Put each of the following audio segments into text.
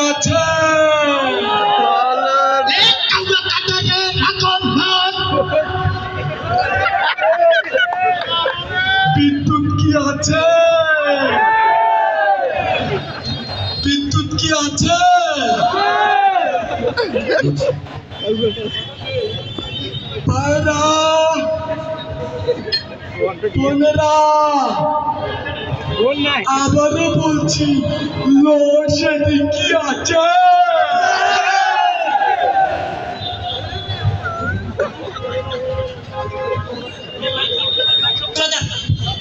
আছে বিদ্যুৎ কি আছে? বিদ্যুৎ কি আছে পায়রা আবারও বলছি লোডশেডিং কি আছে?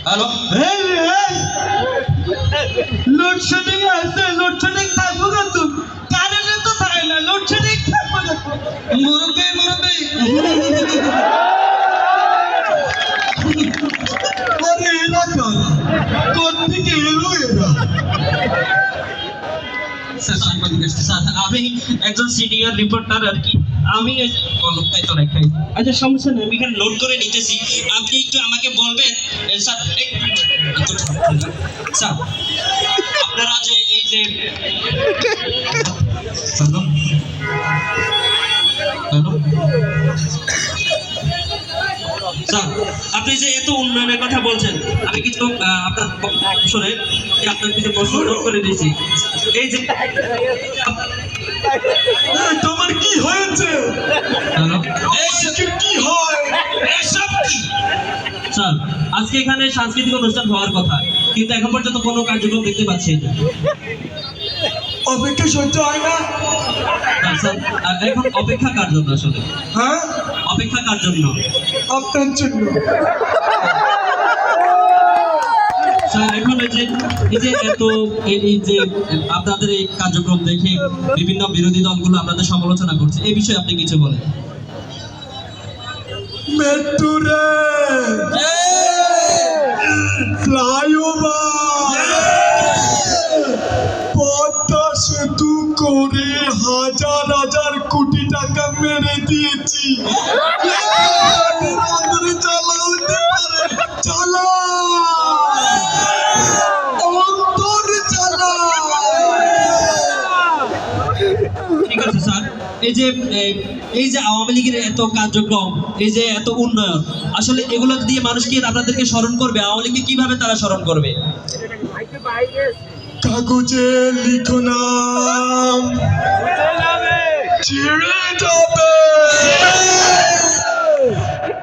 হ্যালো এই, এই, লোডশেডিং আছে লোডশেডিং থাকব কিন্তু কারেন্টে তো থাকে না লোডশেডিং থাকব কিন্তু মুরব্বী মুরব্বী আরে এরা কারা কোথেকে এলো আমি একজন সিনিয়র রিপোর্টার আর কি আমি আচ্ছা সমস্যা নেই আমি এখানে করে নিতেছি আপনি একটু আমাকে বলবেন স্যার স্যার এই যে আপনি যে এত উন্নয়নের কথা বলছেন আমি কিছু আপনার শুনে আপনার কিছু প্রশ্ন করে দিয়েছি। এই যে তোমার কি হয়েছে? কি হয়? এসব কি? স্যার আজকে এখানে সাংস্কৃতিক অনুষ্ঠান হওয়ার কথা কিন্তু এখন পর্যন্ত কোনো কার্যক্রম দেখতে পাচ্ছি না। অপেক্ষা সহ্য হয় না। আহ, এখন অপেক্ষা কার জন্য আসলে? হ্যাঁ? অপেক্ষা কার জন্য? আপনার জন্য। এখন এই যে এই যে এত এই যে আপনাদের এই কার্যক্রম দেখে বিভিন্ন বিরোধী দলগুলো আপনাদের সমালোচনা করছে এই বিষয়ে আপনি কিছু বলেন। মেট্রো করে হাজার হাজার কোটি টাকা মেরে দিয়েছি। ঠিক আছে, স্যার। এই যে এই- যে আওয়ামী লীগের এত কার্যক্রম, এই যে এত উন্নয়ন, আসলে এগুলো দিয়ে মানুষ কি আপনাদেরকে স্মরণ করবে? আওয়ামী লীগকে কীভাবে তারা স্মরণ করবে? কাগজে লিখো নাম। ছিঁড়ে যাবে।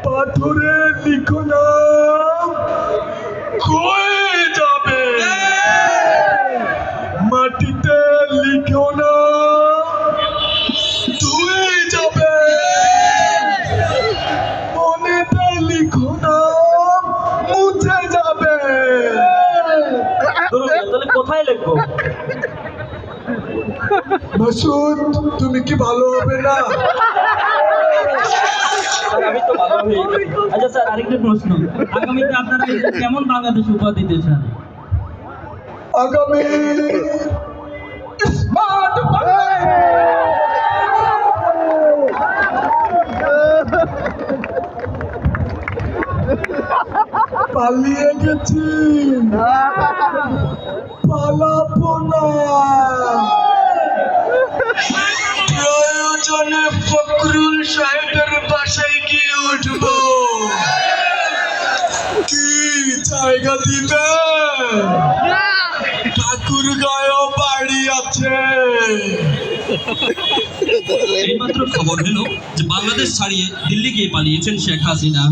পাথরে লিখো নাম। কোথায় লিখব? মাসুদ তুমি কি ভালো হবে না? আমি তো ভালো আচ্ছা স্যার আরেকটা প্রশ্ন। আগামীতে আপনারা কেমন বাংলাদেশ উপহার দিতে চান? আগামী স্মার্ট পালিয়ে গেছি। পালাবো না প্রয়োজনে ফখরুল সাহেবের বাসায় গিয়ে উঠবো কি জায়গা দিবে ঠাকুর গায়ও বাড়ি আছে এইমাত্র খবর হলো যে বাংলাদেশ ছাড়িয়ে দিল্লি গিয়ে পালিয়েছেন শেখ হাসিনা